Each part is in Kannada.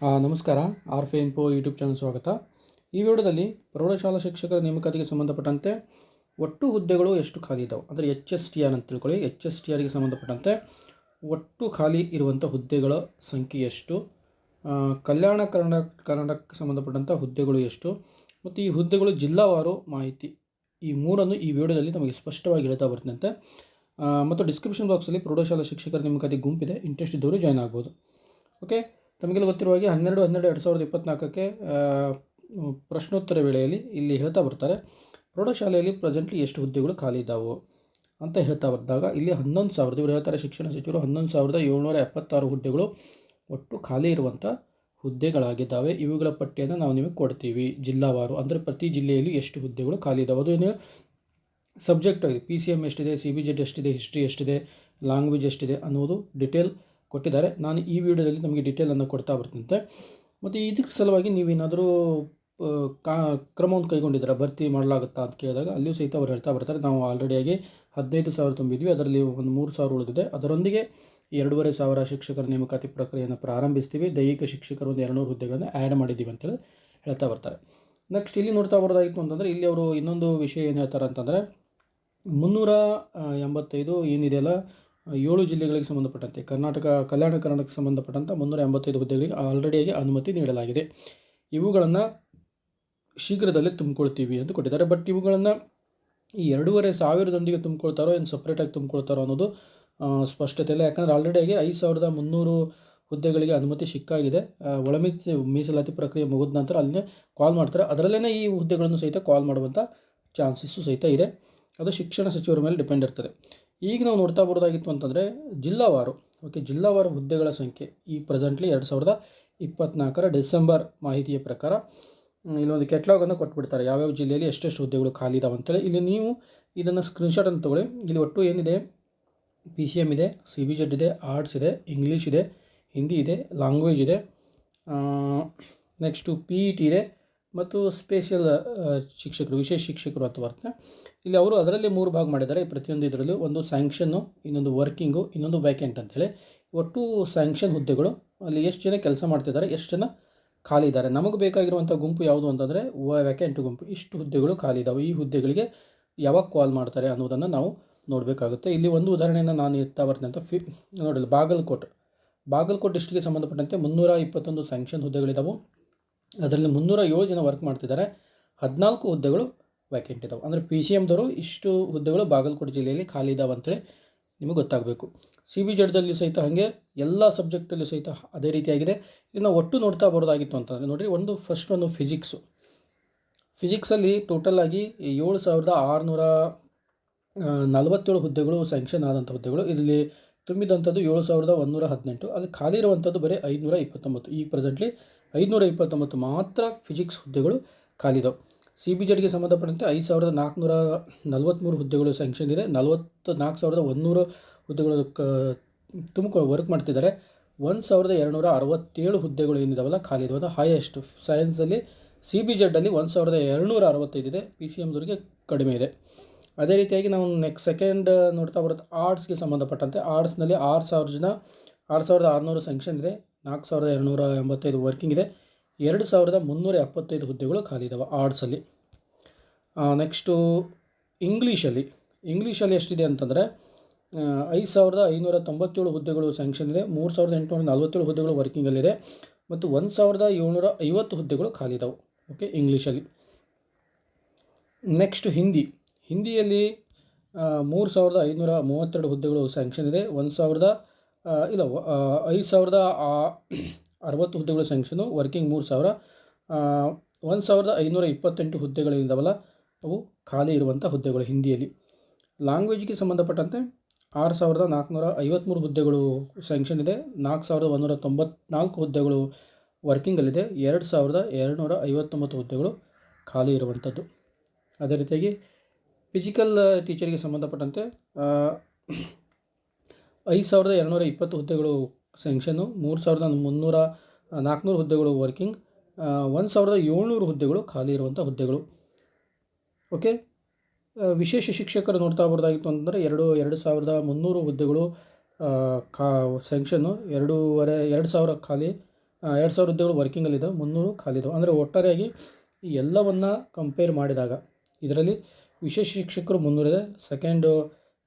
ನಮಸ್ಕಾರ. ಆರ್ ಫೆ ಇನ್ಫೋ ಯೂಟ್ಯೂಬ್ ಚಾನಲ್ ಸ್ವಾಗತ. ಈ ವಿಡಿಯೋದಲ್ಲಿ ಪ್ರೌಢಶಾಲಾ ಶಿಕ್ಷಕರ ನೇಮಕಾತಿಗೆ ಸಂಬಂಧಪಟ್ಟಂತೆ ಒಟ್ಟು ಹುದ್ದೆಗಳು ಎಷ್ಟು ಖಾಲಿ ಇದ್ದಾವೆ ಅಂದರೆ ಎಚ್ ಎಸ್ ಟಿ ಆರ್ ಅಂತ ತಿಳ್ಕೊಳ್ಳಿ. ಎಚ್ ಎಸ್ ಟಿ ಆರ್ಗೆ ಸಂಬಂಧಪಟ್ಟಂತೆ ಒಟ್ಟು ಖಾಲಿ ಇರುವಂಥ ಹುದ್ದೆಗಳ ಸಂಖ್ಯೆ ಎಷ್ಟು? ಕಲ್ಯಾಣ ಕರ್ನಾಟಕ ಕರ್ನಾಟಕಕ್ಕೆ ಸಂಬಂಧಪಟ್ಟಂಥ ಹುದ್ದೆಗಳು ಎಷ್ಟು? ಮತ್ತು ಈ ಹುದ್ದೆಗಳು ಜಿಲ್ಲಾವಾರು ಮಾಹಿತಿ. ಈ ಮೂರನ್ನು ಈ ವಿಡಿಯೋದಲ್ಲಿ ನಮಗೆ ಸ್ಪಷ್ಟವಾಗಿ ಹೇಳ್ತಾ ಬರ್ತಿನಂತೆ ಮತ್ತು ಡಿಸ್ಕ್ರಿಪ್ಷನ್ ಬಾಕ್ಸಲ್ಲಿ ಪ್ರೌಢಶಾಲಾ ಶಿಕ್ಷಕರ ನೇಮಕಾತಿ ಗುಂಪಿದೆ. ಇಂಟ್ರೆಸ್ಟ್ ಇದ್ದವರು ಜಾಯ್ನ್ ಆಗ್ಬೋದು. ಓಕೆ ತಮಗೆಲ್ಲ ಗೊತ್ತಿರುವ ಹಾಗೆ ಹನ್ನೆರಡು ಹನ್ನೆರಡು, ಎರಡು ಸಾವಿರದ ಇಪ್ಪತ್ತ್ನಾಲ್ಕಕ್ಕೆ ಪ್ರಶ್ನೋತ್ತರ ವೇಳೆಯಲ್ಲಿ ಇಲ್ಲಿ ಹೇಳ್ತಾ ಬರ್ತಾರೆ ಪ್ರೌಢಶಾಲೆಯಲ್ಲಿ ಪ್ರೆಸೆಂಟ್ಲಿ ಎಷ್ಟು ಹುದ್ದೆಗಳು ಖಾಲಿ ಇದ್ದಾವೆ ಅಂತ ಹೇಳ್ತಾ ಬಂದಾಗ ಇಲ್ಲಿ ಹನ್ನೊಂದು ಸಾವಿರದ, ಇವರು ಹೇಳ್ತಾರೆ ಶಿಕ್ಷಣ ಸಚಿವರು ಹನ್ನೊಂದು ಸಾವಿರದ ಏಳ್ನೂರ ಎಪ್ಪತ್ತಾರು ಹುದ್ದೆಗಳು ಒಟ್ಟು ಖಾಲಿ ಇರುವಂಥ ಹುದ್ದೆಗಳಾಗಿದ್ದಾವೆ. ಇವುಗಳ ಪಟ್ಟಿಯನ್ನು ನಾವು ನಿಮಗೆ ಕೊಡ್ತೀವಿ. ಜಿಲ್ಲಾವಾರು, ಅಂದರೆ ಪ್ರತಿ ಜಿಲ್ಲೆಯಲ್ಲಿ ಎಷ್ಟು ಹುದ್ದೆಗಳು ಖಾಲಿ ಇದ್ದಾವೆ ಅದು ಏನು? ಸಬ್ಜೆಕ್ಟ್ ಆಗಿದೆ. ಪಿ ಸಿ ಎಂ ಎಷ್ಟಿದೆ? ಸಿ ಬಿ ಜೆಡ್ ಎಷ್ಟಿದೆ? ಹಿಸ್ಟ್ರಿ ಎಷ್ಟಿದೆ? ಲ್ಯಾಂಗ್ವೇಜ್ ಎಷ್ಟಿದೆ? ಅನ್ನೋದು ಡಿಟೇಲ್ ಕೊಟ್ಟಿದ್ದಾರೆ. ನಾನು ಈ ವಿಡಿಯೋದಲ್ಲಿ ನಮಗೆ ಡೀಟೇಲನ್ನು ಕೊಡ್ತಾ ಬರ್ತಂತೆ ಮತ್ತು ಇದಕ್ಕೆ ಸಲುವಾಗಿ ನೀವೇನಾದರೂ ಕಾ ಕ್ರಮವನ್ನು ಕೈಗೊಂಡಿದ್ರೆ ಭರ್ತಿ ಮಾಡಲಾಗುತ್ತಾ ಅಂತ ಕೇಳಿದಾಗ ಅಲ್ಲಿಯೂ ಸಹಿತ ಅವ್ರು ಹೇಳ್ತಾ ಬರ್ತಾರೆ. ನಾವು ಆಲ್ರೆಡಿಯಾಗಿ ಹದಿನೈದು ಸಾವಿರ ತುಂಬಿದ್ವಿ. ಅದರಲ್ಲಿ ಒಂದು ಮೂರು ಸಾವಿರ ಉಳಿದಿದೆ. ಅದರೊಂದಿಗೆ ಎರಡೂವರೆ ಸಾವಿರ ಶಿಕ್ಷಕರ ನೇಮಕಾತಿ ಪ್ರಕ್ರಿಯೆಯನ್ನು ಪ್ರಾರಂಭಿಸ್ತೀವಿ. ದೈಹಿಕ ಶಿಕ್ಷಕರು ಒಂದು ಎರಡುನೂರು ಹುದ್ದೆಗಳನ್ನು ಆ್ಯಡ್ ಮಾಡಿದ್ದೀವಿ ಅಂತೇಳಿ ಹೇಳ್ತಾ ಬರ್ತಾರೆ. ನೆಕ್ಸ್ಟ್ ಇಲ್ಲಿ ನೋಡ್ತಾ ಬರೋದಾಯಿತು ಅಂತಂದರೆ, ಇಲ್ಲಿ ಅವರು ಇನ್ನೊಂದು ವಿಷಯ ಏನು ಹೇಳ್ತಾರೆ ಅಂತಂದರೆ, ಮುನ್ನೂರ ಎಂಬತ್ತೈದು ಏನಿದೆಯಲ್ಲ ಏಳು ಜಿಲ್ಲೆಗಳಿಗೆ ಸಂಬಂಧಪಟ್ಟಂತೆ ಕರ್ನಾಟಕ ಕಲ್ಯಾಣ ಕರ್ನಾಟಕಕ್ಕೆ ಸಂಬಂಧಪಟ್ಟಂಥ ಮುನ್ನೂರ ಎಂಬತ್ತೈದು ಹುದ್ದೆಗಳಿಗೆ ಆಲ್ರೆಡಿಯಾಗಿ ಅನುಮತಿ ನೀಡಲಾಗಿದೆ. ಇವುಗಳನ್ನು ಶೀಘ್ರದಲ್ಲೇ ತುಂಬಿಕೊಳ್ತೀವಿ ಅಂತ ಕೊಟ್ಟಿದ್ದಾರೆ. ಬಟ್ ಇವುಗಳನ್ನು ಈ ಎರಡೂವರೆ ಸಾವಿರದೊಂದಿಗೆ ತುಂಬಿಕೊಳ್ತಾರೋ ಏನು ಸಪ್ರೇಟಾಗಿ ತುಂಬಿಕೊಳ್ತಾರೋ ಅನ್ನೋದು ಸ್ಪಷ್ಟತೆ ಇಲ್ಲ. ಯಾಕಂದರೆ ಆಲ್ರೆಡಿಯಾಗಿ ಐದು ಸಾವಿರದ ಮುನ್ನೂರು ಹುದ್ದೆಗಳಿಗೆ ಅನುಮತಿ ಸಿಕ್ಕಾಗಿದೆ. ಒಳಮಿತಿ ಮೀಸಲಾತಿ ಪ್ರಕ್ರಿಯೆ ಮುಗಿದ ನಂತರ ಅಲ್ಲೇ ಕಾಲ್ ಮಾಡ್ತಾರೆ. ಅದರಲ್ಲೇ ಈ ಹುದ್ದೆಗಳನ್ನು ಸಹಿತ ಕಾಲ್ ಮಾಡುವಂಥ ಚಾನ್ಸಸ್ಸು ಸಹಿತ ಇದೆ. ಅದು ಶಿಕ್ಷಣ ಸಚಿವರ ಮೇಲೆ ಡಿಪೆಂಡ್ ಇರ್ತದೆ. ಈಗ ನಾವು ನೋಡ್ತಾ ಬರೋದಾಗಿತ್ತು ಅಂತಂದರೆ ಜಿಲ್ಲಾವಾರು ಓಕೆ ಜಿಲ್ಲಾವಾರು ಹುದ್ದೆಗಳ ಸಂಖ್ಯೆ ಈ ಪ್ರೆಸೆಂಟ್ಲಿ ಎರಡು ಸಾವಿರದ ಇಪ್ಪತ್ತ್ನಾಲ್ಕರ ಡಿಸೆಂಬರ್ ಮಾಹಿತಿಯ ಪ್ರಕಾರ ಇಲ್ಲೊಂದು ಕೆಟ್ಲಾಗನ್ನು ಕೊಟ್ಬಿಡ್ತಾರೆ. ಯಾವ್ಯಾವ ಜಿಲ್ಲೆಯಲ್ಲಿ ಎಷ್ಟೆಷ್ಟು ಹುದ್ದೆಗಳು ಖಾಲಿ ಇದಾವೆ ಅಂತೇಳಿ ಇಲ್ಲಿ ನೀವು ಇದನ್ನು ಸ್ಕ್ರೀನ್ಶಾಟನ್ನು ತೊಗೊಳ್ಳಿ. ಇಲ್ಲಿ ಒಟ್ಟು ಏನಿದೆ? ಪಿ ಸಿ ಎಂ ಇದೆ ಸಿ ಬಿ ಜೆಡ್ ಇದೆ ಆರ್ಟ್ಸ್ ಇದೆ ಇಂಗ್ಲೀಷ್ ಇದೆ ಹಿಂದಿ ಇದೆ ಲ್ಯಾಂಗ್ವೇಜ್ ಇದೆ. ನೆಕ್ಸ್ಟು ಪಿ ಇ ಟಿ ಇದೆ, ಮತ್ತು ಸ್ಪೇಷಲ್ ಶಿಕ್ಷಕರು, ವಿಶೇಷ ಶಿಕ್ಷಕರು ಅಂತ ಬರ್ತದೆ. ಇಲ್ಲಿ ಅವರು ಅದರಲ್ಲಿ ಮೂರು ಭಾಗ ಮಾಡಿದ್ದಾರೆ. ಪ್ರತಿಯೊಂದು ಇದರಲ್ಲೂ ಒಂದು ಸ್ಯಾಂಕ್ಷನ್ನು ಇನ್ನೊಂದು ವರ್ಕಿಂಗು ಇನ್ನೊಂದು ವ್ಯಾಕೆಂಟ್ ಅಂತೇಳಿ ಒಟ್ಟು ಸ್ಯಾಂಕ್ಷನ್ ಹುದ್ದೆಗಳು, ಅಲ್ಲಿ ಎಷ್ಟು ಜನ ಕೆಲಸ ಮಾಡ್ತಿದ್ದಾರೆ, ಎಷ್ಟು ಜನ ಖಾಲಿ ಇದ್ದಾರೆ. ನಮಗೆ ಬೇಕಾಗಿರುವಂಥ ಗುಂಪು ಯಾವುದು ಅಂತಂದರೆ ವ್ಯಾಕೆಂಟ್ ಗುಂಪು. ಇಷ್ಟು ಹುದ್ದೆಗಳು ಖಾಲಿ ಇದ್ದಾವೆ ಈ ಹುದ್ದೆಗಳಿಗೆ ಯಾವಾಗ ಕಾಲ್ ಮಾಡ್ತಾರೆ ಅನ್ನೋದನ್ನು ನಾವು ನೋಡಬೇಕಾಗುತ್ತೆ. ಇಲ್ಲಿ ಒಂದು ಉದಾಹರಣೆಯನ್ನು ನಾನು ಇರ್ತಾ ಬರ್ತೀನಿ ಅಂತ ಫಿ ನೋಡಿಲ್ಲ, ಬಾಗಲಕೋಟೆ. ಬಾಗಲಕೋಟೆ ಡಿಸ್ಟ್ರಿಕ್ಗೆ ಸಂಬಂಧಪಟ್ಟಂತೆ ಮುನ್ನೂರ ಇಪ್ಪತ್ತೊಂದು ಸ್ಯಾಂಕ್ಷನ್ ಹುದ್ದೆಗಳಿದ್ದಾವೆ ಅದರಲ್ಲಿ ಮುನ್ನೂರ ಏಳು ಜನ ವರ್ಕ್ ಮಾಡ್ತಿದ್ದಾರೆ. ಹದಿನಾಲ್ಕು ಹುದ್ದೆಗಳು ವ್ಯಾಕೆಂಟ್ ಇದಾವೆ. ಅಂದರೆ ಪಿ ಸಿ ಎಮ್ದವರು ಇಷ್ಟು ಹುದ್ದೆಗಳು ಬಾಗಲಕೋಟೆ ಜಿಲ್ಲೆಯಲ್ಲಿ ಖಾಲಿ ಇದಾವೆ ಅಂತೇಳಿ ನಿಮಗೆ ಗೊತ್ತಾಗಬೇಕು. ಸಿ ಬಿ ಜಡ್ದಲ್ಲಿ ಸಹಿತ ಹಾಗೆ ಎಲ್ಲ ಸಬ್ಜೆಕ್ಟಲ್ಲೂ ಸಹಿತ ಅದೇ ರೀತಿಯಾಗಿದೆ. ಇನ್ನು ಒಟ್ಟು ನೋಡ್ತಾ ಬರೋದಾಗಿತ್ತು ಅಂತಂದರೆ ನೋಡಿರಿ ಒಂದು ಫಸ್ಟ್ ಒಂದು ಫಿಸಿಕ್ಸು ಫಿಸಿಕ್ಸಲ್ಲಿ ಟೋಟಲ್ ಆಗಿ ಏಳು ಸಾವಿರದ ಆರುನೂರ ನಲವತ್ತೇಳು ಹುದ್ದೆಗಳು ಸ್ಯಾಂಕ್ಷನ್ ಆದಂಥ ಹುದ್ದೆಗಳು. ಇಲ್ಲಿ ತುಂಬಿದಂಥದ್ದು ಏಳು ಸಾವಿರದ ಒಂದೂರ ಹದಿನೆಂಟು. ಅಲ್ಲಿ ಖಾಲಿ ಇರುವಂಥದ್ದು ಬರೀ ಐದುನೂರ ಇಪ್ಪತ್ತೊಂಬತ್ತು. ಈಗ ಪ್ರೆಸೆಂಟ್ಲಿ ಐದುನೂರ ಇಪ್ಪತ್ತೊಂಬತ್ತು ಮಾತ್ರ ಫಿಸಿಕ್ಸ್ ಹುದ್ದೆಗಳು ಖಾಲಿದಾವೆ ಸಿ ಬಿ ಜೆಡ್ಗೆ ಸಂಬಂಧಪಟ್ಟಂತೆ ಐದು ಸಾವಿರದ ನಾಲ್ಕುನೂರ ನಲವತ್ತ್ಮೂರು ಹುದ್ದೆಗಳು ಸ್ಯಾಂಕ್ಷನ್ ಇದೆ. ನಲವತ್ತು, ನಾಲ್ಕು ಸಾವಿರದ ಒಂದುನೂರು ಹುದ್ದೆಗಳು ಕ ತುಂಬಿಕೊ ವರ್ಕ್ ಮಾಡ್ತಿದ್ದಾರೆ. ಒಂದು ಸಾವಿರದ ಎರಡುನೂರ ಅರವತ್ತೇಳು ಹುದ್ದೆಗಳು ಏನಿದಾವಲ್ಲ, ಖಾಲಿ ಇದಾವೆ. ಅದು ಹೈಯೆಸ್ಟ್ ಸೈನ್ಸಲ್ಲಿ ಸಿ ಬಿ ಜೆಡ್ಡಲ್ಲಿ ಒಂದು ಸಾವಿರದ ಎರಡುನೂರ ಅರವತ್ತೈದು ಇದೆ. ಪಿ ಸಿ ಎಮ್ದವರಿಗೆ ಕಡಿಮೆ ಇದೆ. ಅದೇ ರೀತಿಯಾಗಿ ನಾವು ನೆಕ್ಸ್ಟ್ ಸೆಕೆಂಡ್ ನೋಡ್ತಾ ಬರುತ್ತೆ ಆರ್ಟ್ಸ್ಗೆ ಸಂಬಂಧಪಟ್ಟಂತೆ. ಆರ್ಟ್ಸ್ನಲ್ಲಿ ಆರು ಸಾವಿರ ಜನ, ಆರು ಸಾವಿರದ ಆರುನೂರು ಸ್ಯಾಂಕ್ಷನ್ ಇದೆ. ನಾಲ್ಕು ಸಾವಿರದ ಎರಡುನೂರ ಎಂಬತ್ತೈದು ವರ್ಕಿಂಗ್ ಇದೆ. ಎರಡು ಸಾವಿರದ ಮುನ್ನೂರ ಎಪ್ಪತ್ತೈದು ಹುದ್ದೆಗಳು ಖಾಲಿ ಇದ್ದಾವೆ ಆರ್ಟ್ಸಲ್ಲಿ ನೆಕ್ಸ್ಟು ಇಂಗ್ಲೀಷಲ್ಲಿ. ಇಂಗ್ಲೀಷಲ್ಲಿ ಎಷ್ಟಿದೆ ಅಂತಂದರೆ ಐದು ಸಾವಿರದ ಐನೂರ ತೊಂಬತ್ತೇಳು ಹುದ್ದೆಗಳು ಸ್ಯಾಂಕ್ಷನ್ ಇದೆ, ಮೂರು ಸಾವಿರದ ಎಂಟುನೂರ ನಲ್ವತ್ತೇಳು ಹುದ್ದೆಗಳು ವರ್ಕಿಂಗಲ್ಲಿದೆ ಮತ್ತು ಒಂದು ಸಾವಿರದ ಏಳ್ನೂರ ಐವತ್ತು ಹುದ್ದೆಗಳು ಖಾಲಿ ಇದ್ದಾವೆ ಓಕೆ, ಇಂಗ್ಲೀಷಲ್ಲಿ. ನೆಕ್ಸ್ಟ್ ಹಿಂದಿ. ಹಿಂದಿಯಲ್ಲಿ ಮೂರು ಸಾವಿರದ ಐನೂರ ಮೂವತ್ತೆರಡು ಹುದ್ದೆಗಳು ಸ್ಯಾಂಕ್ಷನ್ ಇದೆ, ಒಂದು ಸಾವಿರದ ಇಲ್ಲ ಐದು ಸಾವಿರದ ಅರವತ್ತು ಹುದ್ದೆಗಳ ಸ್ಯಾಂಕ್ಷನು ವರ್ಕಿಂಗ್ ಮೂರು ಸಾವಿರ ಒಂದು ಸಾವಿರದ ಐನೂರ ಇಪ್ಪತ್ತೆಂಟು ಹುದ್ದೆಗಳಿದ್ದಾವಲ್ಲ ಅವು ಖಾಲಿ ಇರುವಂಥ ಹುದ್ದೆಗಳು ಹಿಂದಿಯಲ್ಲಿ. ಲ್ಯಾಂಗ್ವೇಜ್ಗೆ ಸಂಬಂಧಪಟ್ಟಂತೆ ಆರು ಸಾವಿರದ ನಾಲ್ಕುನೂರ ಐವತ್ತ್ಮೂರು ಹುದ್ದೆಗಳು ಸ್ಯಾಂಕ್ಷನ್ ಇದೆ, ನಾಲ್ಕು ಸಾವಿರದ ಒಂದೂರ ತೊಂಬತ್ನಾಲ್ಕು ಹುದ್ದೆಗಳು ವರ್ಕಿಂಗಲ್ಲಿದೆ ಎರಡು ಸಾವಿರದ ಎರಡುನೂರ ಐವತ್ತೊಂಬತ್ತು ಹುದ್ದೆಗಳು ಖಾಲಿ ಇರುವಂಥದ್ದು ಅದೇ ರೀತಿಯಾಗಿ ಫಿಸಿಕಲ್ ಟೀಚರಿಗೆ ಸಂಬಂಧಪಟ್ಟಂತೆ ಐದು ಸಾವಿರದ ಎರಡುನೂರ ಇಪ್ಪತ್ತು ಹುದ್ದೆಗಳು ಸ್ಯಾಂಕ್ಷನು ಮೂರು ಸಾವಿರದ ಮುನ್ನೂರ ನಾಲ್ಕುನೂರು ಹುದ್ದೆಗಳು ವರ್ಕಿಂಗ್ ಒಂದು ಸಾವಿರದ ಏಳ್ನೂರು ಹುದ್ದೆಗಳು ಖಾಲಿ ಇರುವಂಥ ಹುದ್ದೆಗಳು. ಓಕೆ ವಿಶೇಷ ಶಿಕ್ಷಕರು ನೋಡ್ತಾ ಬರೋದಾಗಿತ್ತು ಅಂತಂದರೆ ಎರಡು ಎರಡು ಸಾವಿರದ ಮುನ್ನೂರು ಹುದ್ದೆಗಳು ಕಾ ಸ್ಯಾಂಕ್ಷನ್ನು ಎರಡೂವರೆ, ಎರಡು ಸಾವಿರ ಖಾಲಿ ಎರಡು ಸಾವಿರ ಹುದ್ದೆಗಳು ವರ್ಕಿಂಗಲ್ಲಿದ್ದಾವೆ ಮುನ್ನೂರು ಖಾಲಿದಾವೆ ಅಂದರೆ ಒಟ್ಟಾರೆಯಾಗಿ ಈ ಎಲ್ಲವನ್ನು ಕಂಪೇರ್ ಮಾಡಿದಾಗ, ಇದರಲ್ಲಿ ವಿಶೇಷ ಶಿಕ್ಷಕರು ಮುನ್ನೂರಿದೆ ಸೆಕೆಂಡು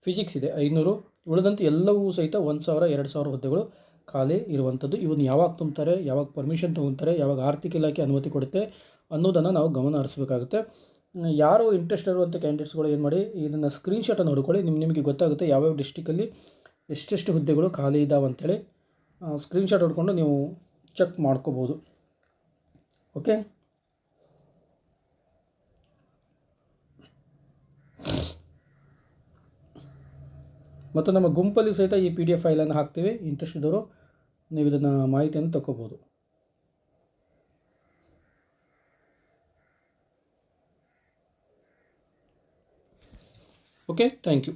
ಫಿಸಿಕ್ಸ್ ಇದೆ ಐನೂರು. ಉಳಿದಂತೆ ಎಲ್ಲವೂ ಸಹಿತ ಒಂದು ಸಾವಿರ, ಎರಡು ಸಾವಿರ ಹುದ್ದೆಗಳು ಖಾಲಿ ಇರುವಂಥದ್ದು. ಇವನ್ನ ಯಾವಾಗ ತುಂಬ್ತಾರೆ, ಯಾವಾಗ ಪರ್ಮಿಷನ್ ತೊಗೊತಾರೆ ಯಾವಾಗ ಆರ್ಥಿಕ ಇಲಾಖೆ ಅನುಮತಿ ಕೊಡುತ್ತೆ ಅನ್ನೋದನ್ನು ನಾವು ಗಮನ ಹರಿಸಬೇಕಾಗುತ್ತೆ. ಯಾರು ಇಂಟ್ರೆಸ್ಟ್ ಇರುವಂಥ ಕ್ಯಾಂಡಿಡೇಟ್ಸ್ಗಳು ಏನು ಮಾಡಿ ಇದನ್ನು ಸ್ಕ್ರೀನ್ಶಾಟನ್ನು ನೋಡ್ಕೊಳ್ಳಿ ನಿಮ್ಮ ನಿಮಗೆ ಗೊತ್ತಾಗುತ್ತೆ ಯಾವ್ಯಾವ ಡಿಸ್ಟಿಕಲ್ಲಿ ಎಷ್ಟೆಷ್ಟು ಹುದ್ದೆಗಳು ಖಾಲಿ ಇದ್ದಾವೆ ಅಂತೇಳಿ ಸ್ಕ್ರೀನ್ಶಾಟ್ ಹೊಡ್ಕೊಂಡು ನೀವು ಚೆಕ್ ಮಾಡ್ಕೋಬೋದು. ಓಕೆ ಮತ್ತು ನಮ್ಮ ಗುಂಪಲ್ಲಿ ಸಹಿತ ಈ ಪಿ ಡಿ ಎಫ್ ಫೈಲನ್ನು ಹಾಕ್ತೀವಿ. ಇಂಟ್ರೆಸ್ಟ್ ಇದ್ದವರು ನೀವು ಇದನ್ನು ಮಾಹಿತಿಯನ್ನು ತಗೋಬೋದು ಓಕೆ ಥ್ಯಾಂಕ್ ಯು